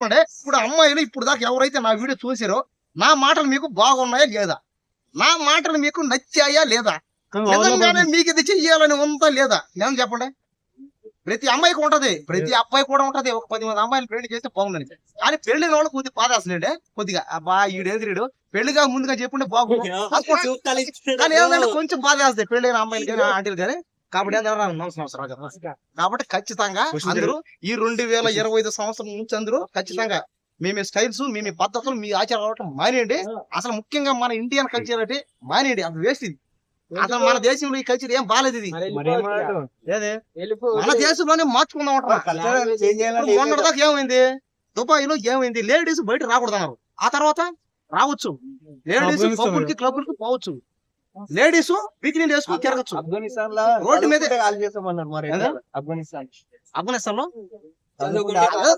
అంటే ఇప్పుడు అమ్మాయిలు ఇప్పుడు దాకా ఎవరైతే నా వీడియో చూసారో నా మాటలు మీకు బాగున్నాయా లేదా? నా మాటలు మీకు నచ్చాయా లేదా? నిజంగానే మీకు ఇది చెయ్యాలని ఉందా లేదా? నేను చెప్పండి? ప్రతి అమ్మాయికి ఉంటది. ప్రతి అబ్బాయి కూడా ఉంటది. ఒక పది మంది అమ్మాయిలు పెళ్ళి చేస్తే బాగుందని కానీ పెళ్ళిన వాళ్ళు కొద్దిగా పాదేస్తుండే కొద్దిగా అబ్బా ఈడేదిరీడు పెళ్ళిగా ముందుగా చెప్పుంటే బాగుంది కానీ ఏంటంటే కొంచెం బాధ వేస్తాయి పెళ్ళైన అమ్మాయిలు కానీ ఆంటీలు కానీ. కాబట్టి కదా. కాబట్టి ఖచ్చితంగా అందరూ ఈ రెండు వేల ఇరవై ఐదు సంవత్సరం నుంచి అందరూ ఖచ్చితంగా మీ మీ స్టైల్స్ మీ మీ పద్ధతులు మీ ఆచారాలు మానేయండి. అసలు ముఖ్యంగా మన ఇండియన్ కల్చర్ అంటే మానేయండి అది వేస్ట్ ఇది. అసలు మన దేశంలో ఈ కల్చర్ ఏం బాలేదు ఇది. మన దేశంలోనే మార్చుకుందాం మొన్నటిదాకా ఏమైంది దుబాయ్లో ఏమైంది? లేడీస్ బయట రాకూడదు అన్నారు ఆ తర్వాత రావచ్చు. లేడీస్ పబ్బులకి క్లబ్బులకి పోవచ్చు. లేడీస్ బికినీ వేసుకుని తిరగచ్చు. ఆఫ్ఘనిస్తాన్లో రోడ్డు మీద. కాల్ చేసామన్నారు మరి? ఆఫ్ఘనిస్తాన్. ఆఫ్ఘనిస్తాన్లో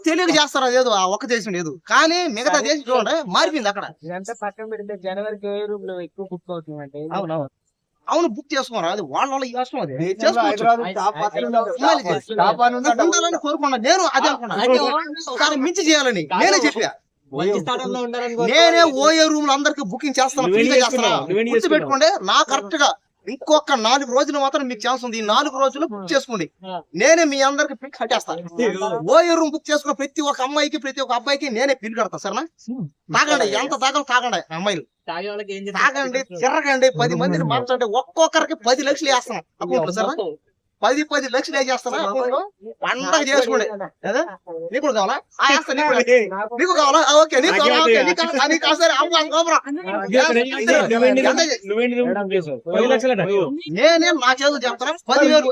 తెలియక చేస్తారు అదేదో ఆ ఒక్క దేశం లేదు. కానీ మిగతా దేశం చూడండి మారిపోయింది అక్కడ. ఇదంతా పక్కన పెడితే జనవరికి ఎక్కువ బుక్ అవుతుందంటే అవునవును అవును. బుక్ చేసుకోరా? అది వాళ్ళ వాళ్ళ ఇష్టం అది. ఉండాలని కోరుకున్నా. నేను అదే అనుకున్నా కానీ మించి చేయాలని నేనే చెప్పా. నేనే ఓఏ రూమ్ అందరికి బుకింగ్ చేస్తాను ఫ్రీగా పెట్టుకోండి నా కరెక్ట్గా ఇంకొక నాలుగు రోజులు మాత్రం మీకు ఛాన్స్ ఉంది. ఈ నాలుగు రోజులు బుక్ చేసుకోండి నేనే మీ అందరికి పిక్ కట్టేస్తాను ఓఏ రూమ్ బుక్ చేసుకున్న ప్రతి ఒక్క అమ్మాయికి ప్రతి ఒక్క అబ్బాయికి నేనే పిన్ కడతా సరేనా? తాగండి ఎంత తాగలు తాగండి అమ్మాయిలు. తాగండి తిరగండి పది మందిని మార్చండి ఒక్కొక్కరికి పది లక్షలు వేస్తాం అకౌంట్లో సరేనా? పది పది లక్షలు వేసేస్తాను పండగ చేసుకోండి? నీకు కావాలా? నీకు కావాలా. ఓకే నీకు నేనే నా చేతులు చెప్తాను పదివేలు.